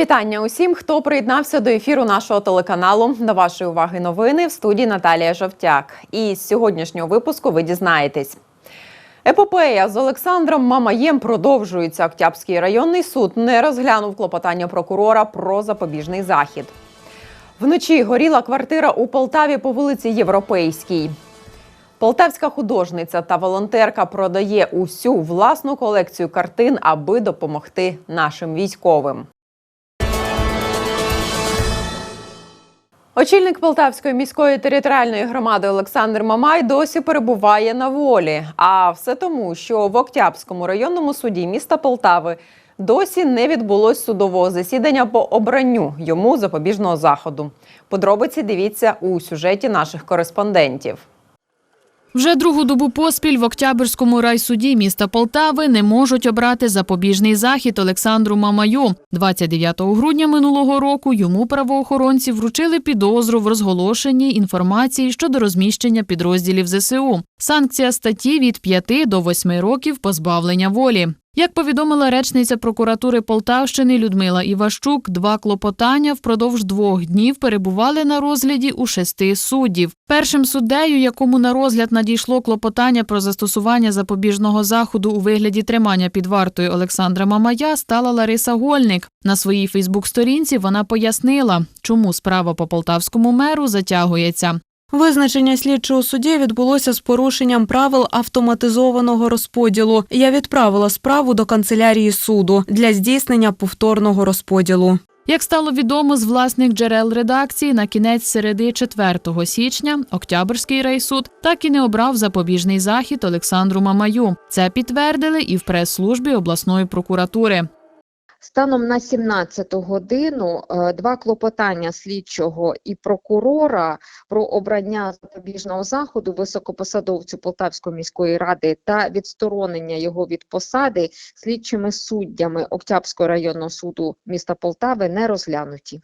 Вітання усім, хто приєднався до ефіру нашого телеканалу. До вашої уваги новини в студії Наталія Жовтяк. І з сьогоднішнього випуску ви дізнаєтесь. Епопея з Олександром Мамаєм продовжується. Октябрський районний суд не розглянув клопотання прокурора про запобіжний захід. Вночі горіла квартира у Полтаві по вулиці Європейській. Полтавська художниця та волонтерка продає усю власну колекцію картин, аби допомогти нашим військовим. Очільник Полтавської міської територіальної громади Олександр Мамай досі перебуває на волі. А все тому, що в Октябрському районному суді міста Полтави досі не відбулось судового засідання по обранню йому запобіжного заходу. Подробиці дивіться у сюжеті наших кореспондентів. Вже другу добу поспіль в Октябрьському райсуді міста Полтави не можуть обрати запобіжний захід Олександру Мамаю. 29 грудня минулого року йому правоохоронці вручили підозру в розголошенні інформації щодо розміщення підрозділів ЗСУ. Санкція статті від 5 до 8 років позбавлення волі. Як повідомила речниця прокуратури Полтавщини Людмила Іващук, два клопотання впродовж двох днів перебували на розгляді у шести суддів. Першим суддею, якому на розгляд надійшло клопотання про застосування запобіжного заходу у вигляді тримання під вартою Олександра Мамая, стала Лариса Гольник. На своїй Фейсбук-сторінці вона пояснила, чому справа по полтавському меру затягується. Визначення слідчого судді відбулося з порушенням правил автоматизованого розподілу. Я відправила справу до канцелярії суду для здійснення повторного розподілу. Як стало відомо з власних джерел редакції, на кінець середи 4 січня Октябрьський райсуд так і не обрав запобіжний захід Олександру Мамаю. Це підтвердили і в прес-службі обласної прокуратури. Станом на 17 годину е, два клопотання слідчого і прокурора про обрання запобіжного заходу високопосадовцю Полтавської міської ради та відсторонення його від посади слідчими суддями Октябрського районного суду міста Полтави не розглянуті.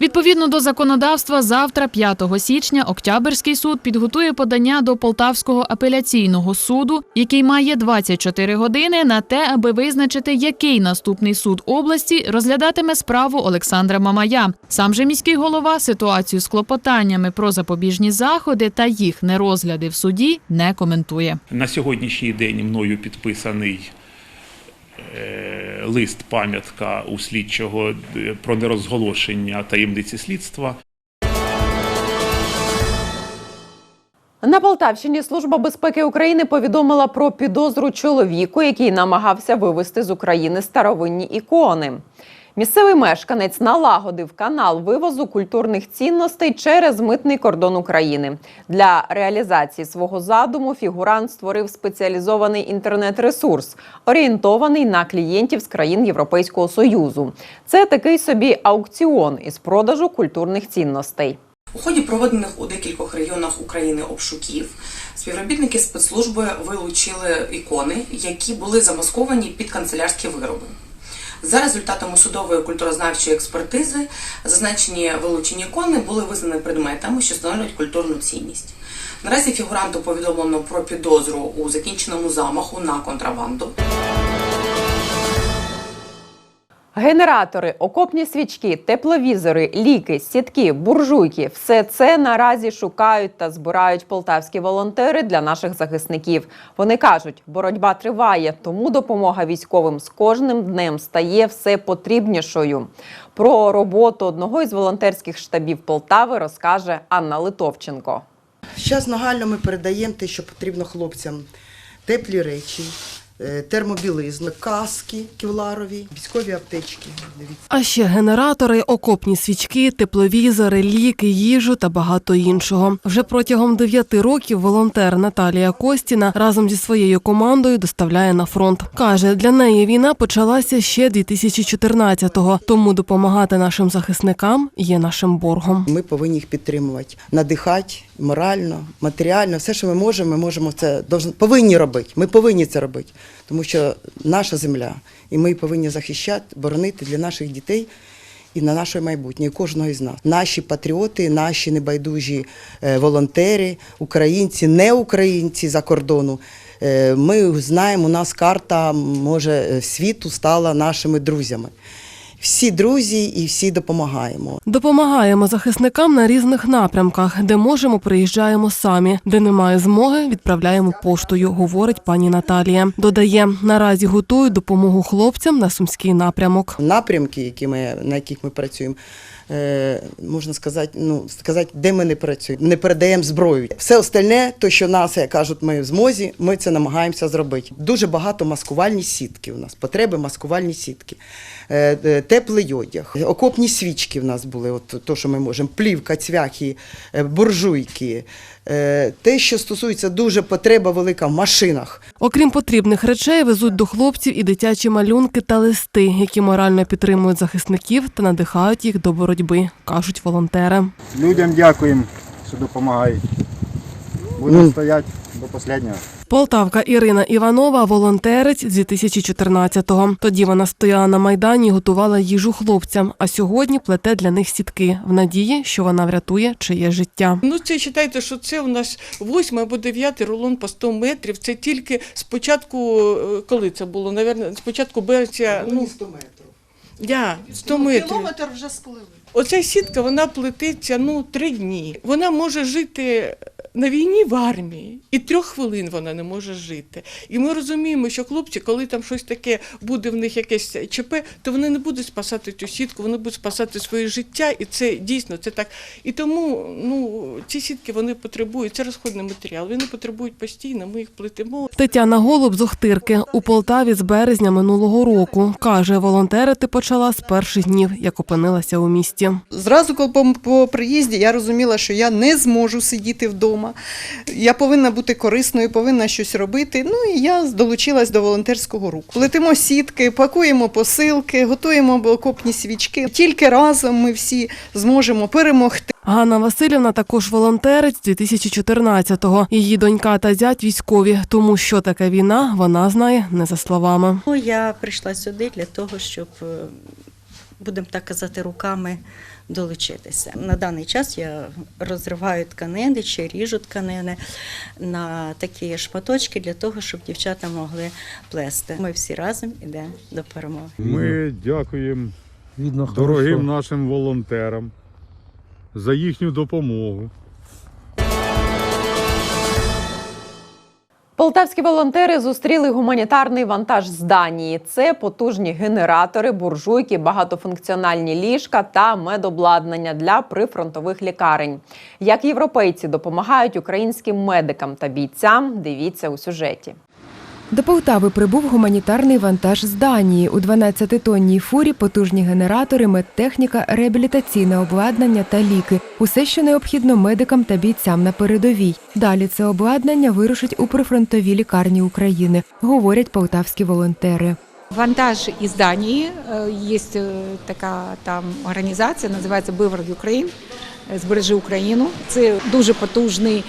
Відповідно до законодавства, завтра, 5 січня, Октябрьський суд підготує подання до Полтавського апеляційного суду, який має 24 години на те, аби визначити, який наступний суд області розглядатиме справу Олександра Мамая. Сам же міський голова ситуацію з клопотаннями про запобіжні заходи та їх нерозгляди в суді не коментує. На сьогоднішній день мною підписаний лист пам'ятка у слідчого е, про нерозголошення таємниці слідства. На Полтавщині Служба безпеки України повідомила про підозру чоловіку, який намагався вивезти з України старовинні ікони. Місцевий мешканець налагодив канал вивозу культурних цінностей через митний кордон України. Для реалізації свого задуму фігурант створив спеціалізований інтернет-ресурс, орієнтований на клієнтів з країн Європейського союзу. Це такий собі аукціон із продажу культурних цінностей. У ході проведених у декількох районах України обшуків співробітники спецслужби вилучили ікони, які були замасковані під канцелярські вироби. За результатами судової культурознавчої експертизи зазначені вилучені ікони були визнані предметами, що становлять культурну цінність. Наразі фігуранту повідомлено про підозру у закінченому замаху на контрабанду. Генератори, окопні свічки, тепловізори, ліки, сітки, буржуйки все це наразі шукають та збирають полтавські волонтери для наших захисників. Вони кажуть, боротьба триває, тому допомога військовим з кожним днем стає все потрібнішою. Про роботу одного із волонтерських штабів Полтави розкаже Анна Литовченко. Зараз нагально ми передаємо те, що потрібно хлопцям: теплі речі, термобілизну, каски кевларові, військові аптечки. А ще генератори, окопні свічки, тепловізори, ліки, їжу та багато іншого. Вже протягом дев'яти років волонтер Наталія Костіна разом зі своєю командою доставляє на фронт. Каже, для неї війна почалася ще 2014-го, тому допомагати нашим захисникам є нашим боргом. Ми повинні їх підтримувати, надихати морально, матеріально. Все, що ми можемо, ми можемо це повинні робити. Ми повинні це робити, тому що наша земля, і ми повинні захищати, боронити для наших дітей. І на наше майбутнє, і кожного із нас. Наші патріоти, наші небайдужі е, волонтери, українці, не українці за кордону. Е, Ми знаємо, у нас карта може е, світу стала нашими друзями. Всі друзі і всі допомагаємо. Допомагаємо захисникам на різних напрямках, де можемо, приїжджаємо самі, де немає змоги, відправляємо поштою, говорить пані Наталія. Додає, наразі готують допомогу хлопцям на сумський напрямок. Напрямки, які ми, на яких ми працюємо, можна сказати, ну, сказати, де ми не працюємо, не передаємо зброю. Все остальне, то, що нас, як кажуть, ми в змозі, ми це намагаємося зробити. Дуже багато маскувальні сітки у нас, потреби маскувальні сітки, е, е, теплий одяг, окопні свічки в нас були, от то, що ми можемо, плівка, цвяхи, е, буржуйки. Е, Те, що стосується дуже потреба велика в машинах. Окрім потрібних речей, везуть до хлопців і дитячі малюнки та листи, які морально підтримують захисників та надихають їх до боротьби, кажуть волонтери. Людям дякуємо, що допомагають. Будемо стояти до останнього. Полтавка Ірина Іванова волонтерець з 2014-го. Тоді вона стояла на майдані і готувала їжу хлопцям. А сьогодні плете для них сітки в надії, що вона врятує чиє життя. Ну, це вважайте, що це у нас восьмий або дев'ятий рулон по 100 метрів. Це тільки спочатку, е, коли це було, Наверно, спочатку березня, ну, 100 метрів. Я, 100 метрів. Кілометр вже сплили. Оця сітка, вона плететься, ну, три дні. Вона може жити на війні в армії, і трьох хвилин вона не може жити. І ми розуміємо, що хлопці, коли там щось таке буде в них якесь ЧП, то вони не будуть спасати цю сітку, вони будуть спасати своє життя, і це дійсно це так. І тому ну, ці сітки вони потребують, це розходний матеріал, вони потребують постійно, ми їх плетемо. Тетяна Голуб з Охтирки у Полтаві з березня минулого року. Каже, волонтерити почала з перших днів, як опинилася у місті. Зразу, коли по, по приїзді, я розуміла, що я не зможу сидіти вдома. Я повинна бути корисною, повинна щось робити. Ну і я долучилась до волонтерського руху. Плетемо сітки, пакуємо посилки, готуємо окопні свічки. Тільки разом ми всі зможемо перемогти. Ганна Васильівна також волонтерець з 2014-го. Її донька та зять військові, тому що таке війна, вона знає не за словами. Ну, я прийшла сюди для того, щоб, е, будемо так казати, руками долучитися. На даний час я розриваю тканини чи ріжу тканини на такі шматочки для того, щоб дівчата могли плести. Ми всі разом йдемо до перемоги. Ми дякуємо дорогим нашим волонтерам за їхню допомогу. Полтавські волонтери зустріли гуманітарний вантаж з Данії. Це потужні генератори, буржуйки, багатофункціональні ліжка та медобладнання для прифронтових лікарень. Як європейці допомагають українським медикам та бійцям, дивіться у сюжеті. До Полтави прибув гуманітарний вантаж з Данії. У 12-тонній фурі потужні генератори, медтехніка, реабілітаційне обладнання та ліки. Усе, що необхідно медикам та бійцям на передовій. Далі це обладнання вирушить у прифронтові лікарні України, говорять полтавські волонтери. Вантаж із Данії. Е, Є е, така там організація, називається Бивер Україн. Збережи Україну. Це дуже потужний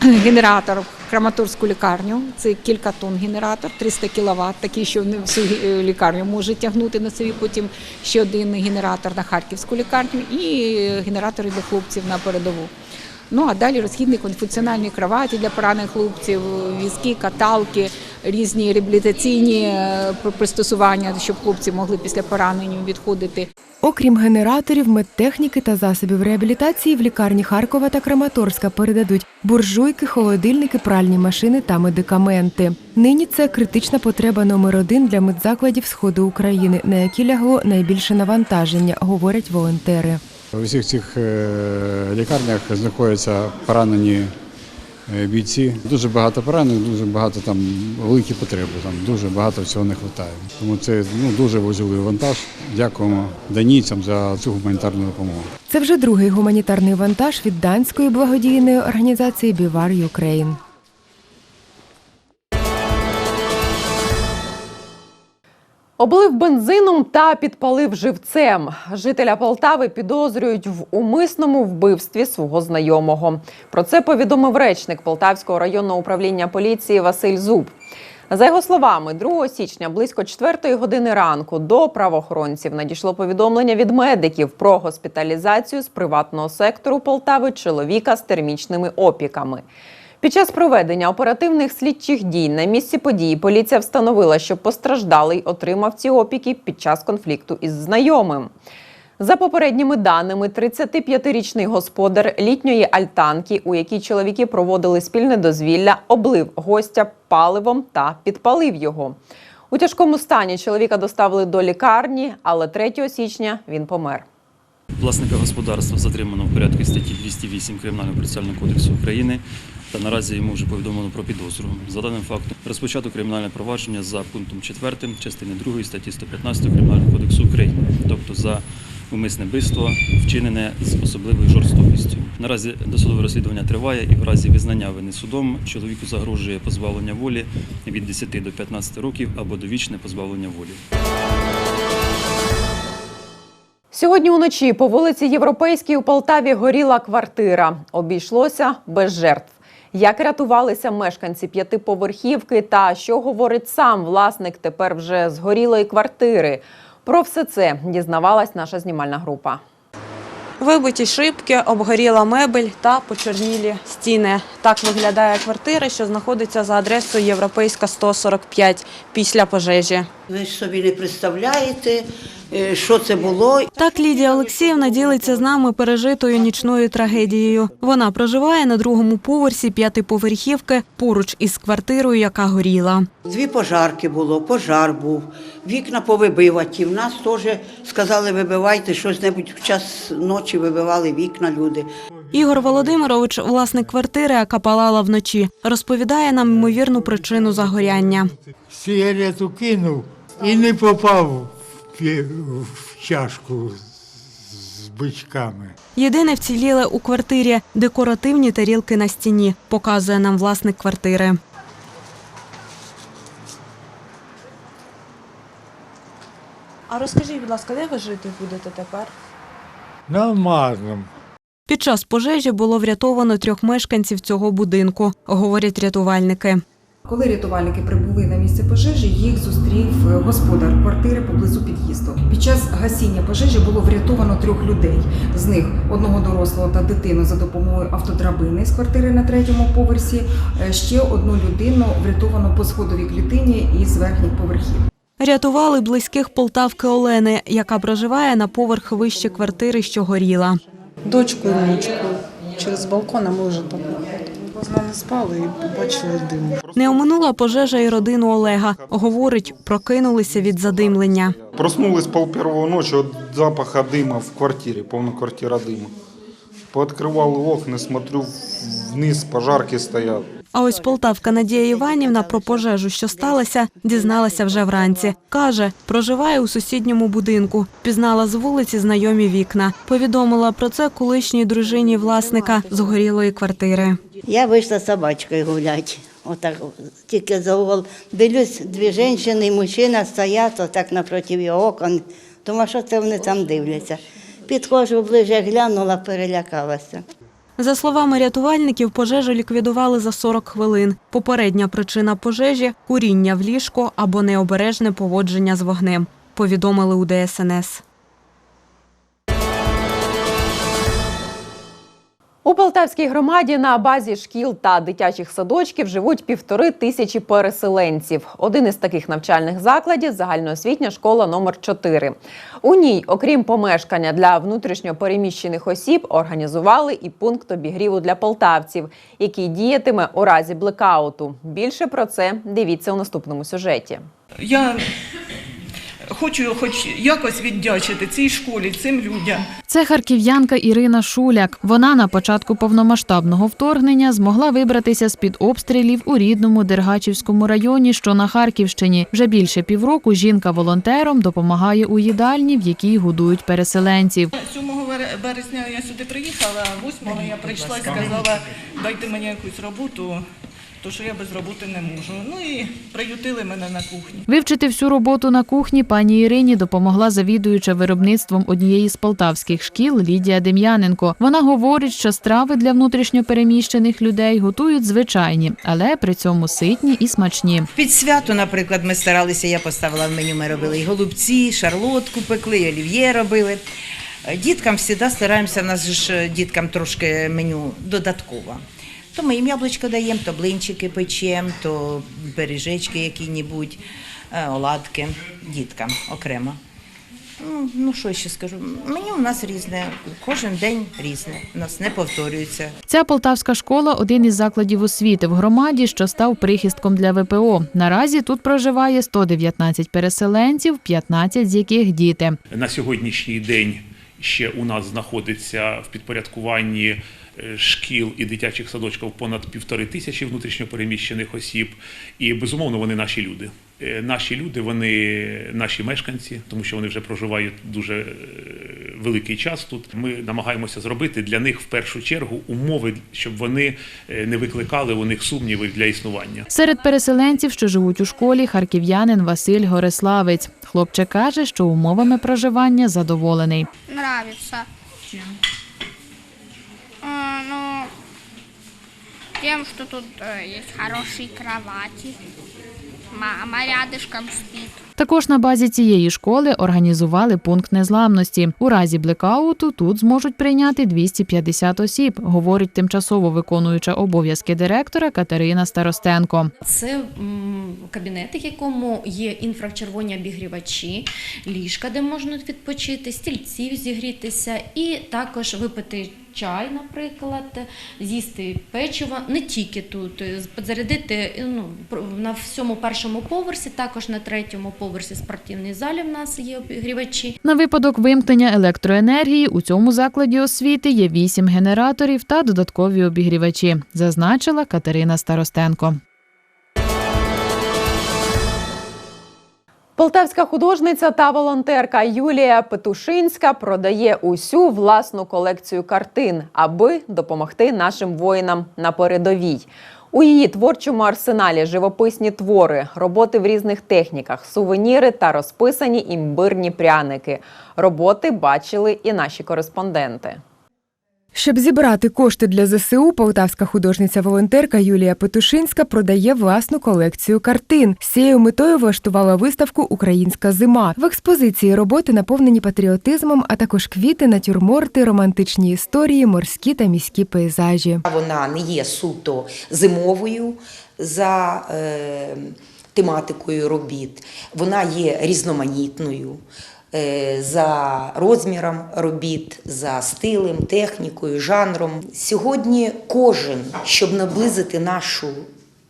генератор в Краматорську лікарню. Це кілька тонн генератор, 300 кВт, такий, що не всю е, лікарню може тягнути на собі. Потім ще один генератор на Харківську лікарню і генератори для хлопців на передову. Ну а далі розхідник функціональні кроваті для поранених хлопців, візки, каталки, різні реабілітаційні е, пристосування, щоб хлопці могли після поранення відходити. Окрім генераторів, медтехніки та засобів реабілітації в лікарні Харкова та Краматорська передадуть буржуйки, холодильники, пральні машини та медикаменти. Нині це критична потреба номер один для медзакладів сходу України, на які лягло найбільше навантаження, говорять волонтери. У всіх цих е, лікарнях знаходяться поранені е, бійці. Дуже багато поранених, дуже багато там великі потреби. Там дуже багато всього не вистачає. Тому це ну дуже важливий вантаж. Дякуємо данійцям за цю гуманітарну допомогу. Це вже другий гуманітарний вантаж від данської благодійної організації Бівар Юкрейн. Облив бензином та підпалив живцем. Жителя Полтави підозрюють в умисному вбивстві свого знайомого. Про це повідомив речник Полтавського районного управління поліції Василь Зуб. За його словами, 2 січня близько 4 години ранку до правоохоронців надійшло повідомлення від медиків про госпіталізацію з приватного сектору Полтави чоловіка з термічними опіками. Під час проведення оперативних слідчих дій на місці події поліція встановила, що постраждалий отримав ці опіки під час конфлікту із знайомим. За попередніми даними, 35-річний господар літньої альтанки, у якій чоловіки проводили спільне дозвілля, облив гостя паливом та підпалив його. У тяжкому стані чоловіка доставили до лікарні, але 3 січня він помер. Власника господарства затримано в порядку статті 208 Кримінального процесуального кодексу України та наразі йому вже повідомлено про підозру. За даним фактом розпочато кримінальне провадження за пунктом 4 частини 2 статті 115 Кримінального кодексу України, тобто за умисне вбивство, вчинене з особливою жорстокістю. Наразі досудове розслідування триває і в разі визнання вини судом чоловіку загрожує позбавлення волі від 10 до 15 років або довічне позбавлення волі. Сьогодні уночі по вулиці Європейській у Полтаві горіла квартира. Обійшлося без жертв. Як рятувалися мешканці п'ятиповерхівки та що говорить сам власник тепер вже згорілої квартири? Про все це дізнавалась наша знімальна група. Вибиті шибки, обгоріла мебель та почорнілі стіни. Так виглядає квартира, що знаходиться за адресою Європейська 145 після пожежі. Ви ж собі не представляєте, що це було. Так Лідія Олексіївна ділиться з нами пережитою нічною трагедією. Вона проживає на другому поверсі п'ятиповерхівки поруч із квартирою, яка горіла. Дві пожарки було, пожар був, вікна повибиваті. В нас теж сказали, вибивайте щось-небудь в час ночі вибивали вікна люди. Ігор Володимирович, власник квартири, яка палала вночі, розповідає нам ймовірну причину загоряння. Сигарету кинув і не попав в чашку з бичками. Єдине вціліле у квартирі декоративні тарілки на стіні, показує нам власник квартири. А розкажіть, будь ласка, де ви жити будете тепер? На Мазному. Під час пожежі було врятовано трьох мешканців цього будинку, говорять рятувальники. Коли рятувальники прибули на місце пожежі, їх зустрів е, господар квартири поблизу під'їзду. Під час гасіння пожежі було врятовано трьох людей. З них одного дорослого та дитину за допомогою автодрабини з квартири на третьому поверсі. Е, Ще одну людину врятовано по сходовій клітині із верхніх поверхів. Рятували близьких Полтавки Олени, яка проживає на поверх вище квартири, що горіла. Дочку і внучку. Через балкон, а ми вже там з нами спали і побачили дим. Не оминула пожежа і родину Олега. Говорить, прокинулися від задимлення. Проснулись пол первого ночи от запаха дыма в квартире, полная квартира дыма. Пооткрывал окна, смотрю, вниз пожарки стоят. А ось полтавка Надія Іванівна про пожежу, що сталося, дізналася вже вранці. Каже, проживає у сусідньому будинку. Пізнала з вулиці знайомі вікна. Повідомила про це колишній дружині власника згорілої квартири. Я вийшла з собачкою гуляти. Отак, тільки за угол. Дивлюсь, дві жінки і мужчина стоять отак напроти окон. Думаю, що це вони там дивляться. Підходжу ближче, глянула, перелякалася. За словами рятувальників, пожежу ліквідували за 40 хвилин. Попередня причина пожежі куріння в ліжко або необережне поводження з вогнем. Повідомили у ДСНС. У Полтавській громаді на базі шкіл та дитячих садочків живуть півтори тисячі переселенців. Один із таких навчальних закладів загальноосвітня школа номер 4 У ній, окрім помешкання для внутрішньо переміщених осіб, організували і пункт обігріву для полтавців, який діятиме у разі блекауту. Більше про це дивіться у наступному сюжеті. Я хочу хоч якось віддячити цій школі, цим людям. Це харків'янка Ірина Шуляк. Вона на початку повномасштабного вторгнення змогла вибратися з під обстрілів у рідному Дергачівському районі, що на Харківщині. Вже більше півроку жінка волонтером допомагає у їдальні, в якій годують переселенців. 7 вер- березня я сюди приїхала, 8 я прийшла і сказала, дайте мені якусь роботу, то що я без роботи не можу. Ну і приютили мене на кухні. Вивчити всю роботу на кухні пані Ірині допомогла завідуюча виробництвом однієї з полтавських шкіл Лідія Дем'яненко. Вона говорить, що страви для внутрішньопереміщених людей готують звичайні, але при цьому ситні і смачні. Під свято, наприклад, ми старалися, я поставила в меню, ми робили і голубці, і шарлотку пекли, і олів'є робили. Е, Діткам завжди стараємося, в нас ж е, діткам трошки меню додатково. То ми їм яблучко даємо, то блинчики печемо, то пиріжечки які-небудь, е, оладки, діткам окремо. Ну, ну що ще скажу? Меню у нас різне, кожен день різне, у нас не повторюється. Ця полтавська школа один із закладів освіти в громаді, що став прихистком для ВПО. Наразі тут проживає 119 переселенців, 15 з яких діти. На сьогоднішній день ще у нас знаходиться в підпорядкуванні шкіл і дитячих садочків понад півтори тисячі внутрішньопереміщених осіб. І безумовно вони наші люди. Е, Наші люди, вони наші мешканці, тому що вони вже проживають дуже е, великий час тут. Ми намагаємося зробити для них в першу чергу умови, щоб вони е, не викликали у них сумнівів для існування. Серед переселенців, що живуть у школі, харків'янин Василь Гориславець. Хлопчик каже, що умовами проживання задоволений. Нравится. Чем? Тем, что тут э, есть хорошие кровати. Мама рядышком спит. Також на базі цієї школи організували пункт незламності. У разі блекауту тут зможуть прийняти 250 осіб, говорить тимчасово виконуюча обов'язки директора Катерина Старостенко. Це кабінет, в якому є інфрачервоні обігрівачі, ліжка, де можна відпочити, стільців зігрітися, і також випити чай, наприклад, з'їсти печиво, не тільки тут, е, зарядити ну, на всьому першому поверсі, також на третьому поверсі спортивної залі в нас є обігрівачі. На випадок вимкнення електроенергії у цьому закладі освіти є вісім генераторів та додаткові обігрівачі, зазначила Катерина Старостенко. Полтавська художниця та волонтерка Юлія Петушинська продає усю власну колекцію картин, аби допомогти нашим воїнам на передовій. У її творчому арсеналі живописні твори, роботи в різних техніках, сувеніри та розписані імбирні пряники. Роботи бачили і наші кореспонденти. Щоб зібрати кошти для ЗСУ, полтавська художниця-волонтерка Юлія Петушинська продає власну колекцію картин. З цією метою влаштувала виставку Українська зима. В експозиції роботи наповнені патріотизмом, а також квіти, натюрморти, романтичні історії, морські та міські пейзажі. Вона не є суто зимовою за е, тематикою робіт. Вона є різноманітною. Е, За розміром робіт, за стилем, технікою, жанром. Сьогодні кожен, щоб наблизити нашу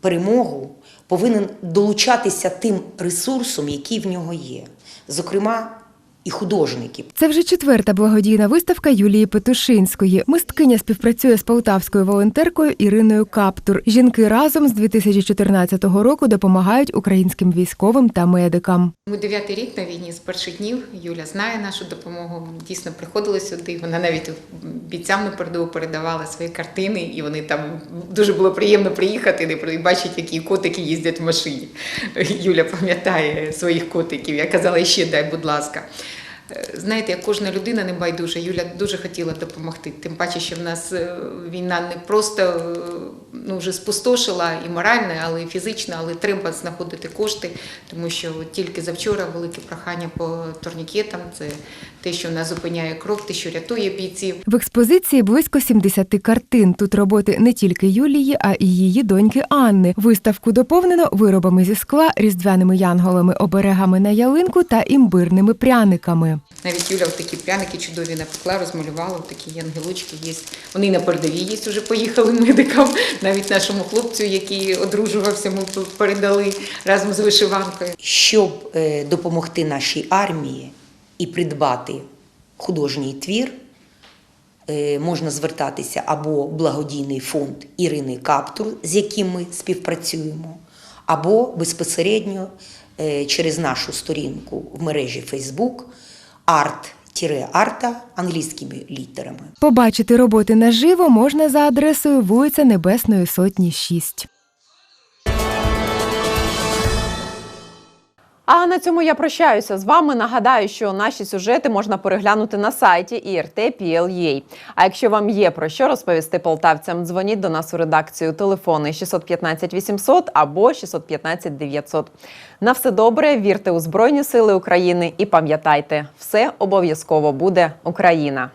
перемогу, повинен долучатися тим ресурсом, який в нього є. Зокрема, і художників. Це вже четверта благодійна виставка Юлії Петушинської. Мисткиня співпрацює з полтавською волонтеркою Іриною Каптур. Жінки разом з 2014 року допомагають українським військовим та медикам. Ми дев'ятий рік на війні з перших днів. Юля знає нашу допомогу. Дійсно приходила сюди. Вона навіть бійцям на передову передавала свої картини, і вони там дуже було приємно приїхати і бачити, які котики їздять в машині. Юля пам'ятає своїх котиків. Я казала, ще дай, будь ласка. Знаєте, як кожна людина не байдуже, Юля дуже хотіла допомогти. Тим паче, що в нас е, війна не просто е, ну, вже спустошила і морально, але і фізично, але треба знаходити кошти, тому що тільки завчора велике прохання по турнікетам. Це те, що нас зупиняє кров, те, що рятує бійців. В експозиції близько 70 картин. Тут роботи не тільки Юлії, а і її доньки Анни. Виставку доповнено виробами зі скла, різдвяними янголами, оберегами на ялинку та імбирними пряниками. Навіть Юля такі пряники чудові напекла, розмалювала, такі ангелочки є. Вони на передовій є, вже поїхали медикам. Навіть нашому хлопцю, який одружувався, ми передали разом з вишиванкою. Щоб е, допомогти нашій армії і придбати художній твір, е, можна звертатися або благодійний фонд Ірини Каптур, з яким ми співпрацюємо, або безпосередньо е, через нашу сторінку в мережі Facebook арт-арта англійськими літерами. Побачити роботи наживо можна за адресою вулиця Небесної Сотні 6. А на цьому я прощаюся з вами. Нагадаю, що наші сюжети можна переглянути на сайті IRT.PL.UA. А якщо вам є про що розповісти полтавцям, дзвоніть до нас у редакцію телефони 615 800 або 615 900. На все добре, вірте у Збройні Сили України і пам'ятайте, все обов'язково буде Україна.